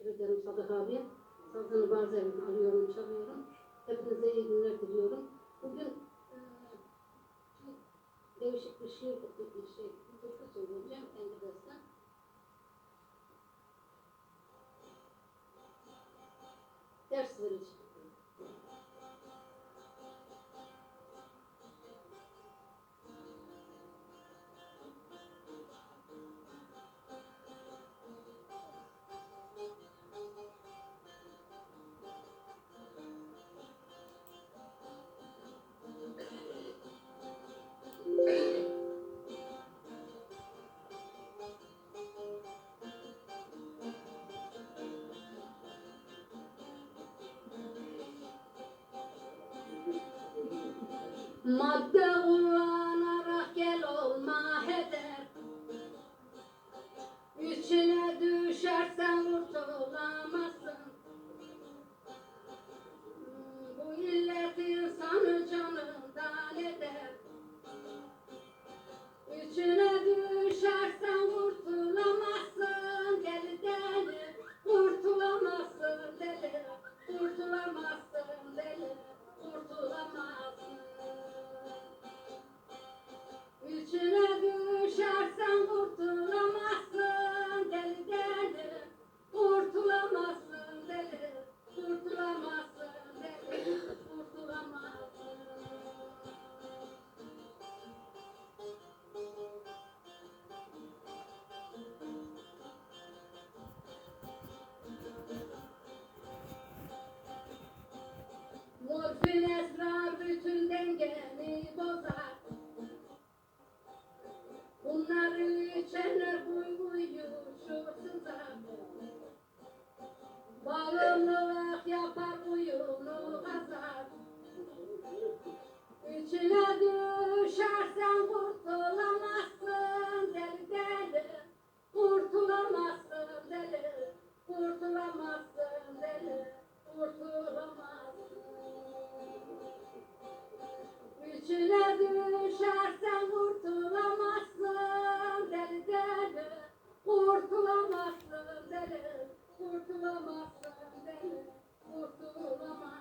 teşekkür ederim Sadık abi. Sazını bazen alıyorum, çalıyorum. Hepinize iyi günler diliyorum. Bugün e, değişik bir şiir bir şey, bir türkü söyleyeceğim kendi bestem. Ders vereceğim. madde İçine düşersen kurtulamazsın deli deli. Kurtulamazsın deli. Kurtulamazsın deli. Kurtulamazsın. İçine düşersen kurtulamazsın deli deli. Kurtulamazsın deli. Kurtulamazsın deli. Kurtulamazsın.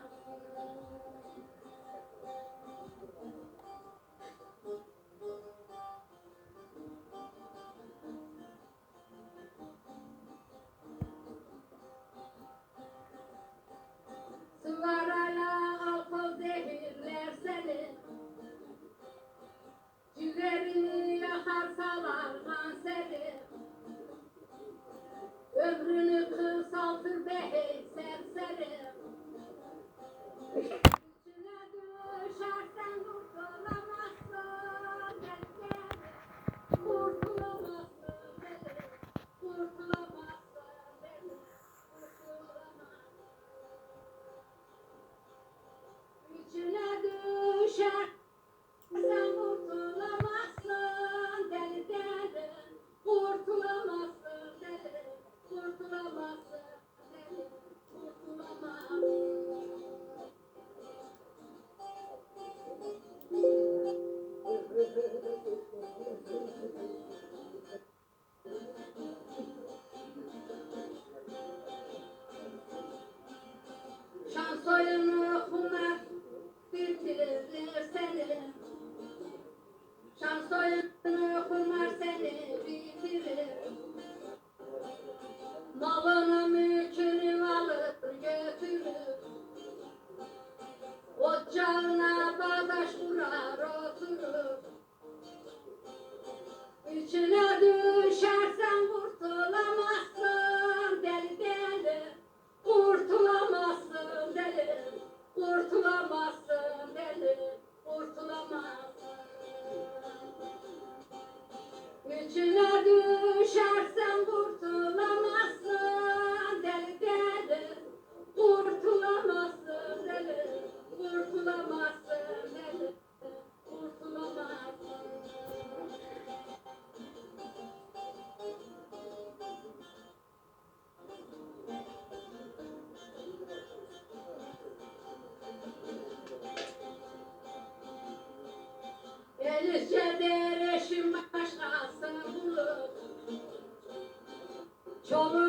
better. Çoluk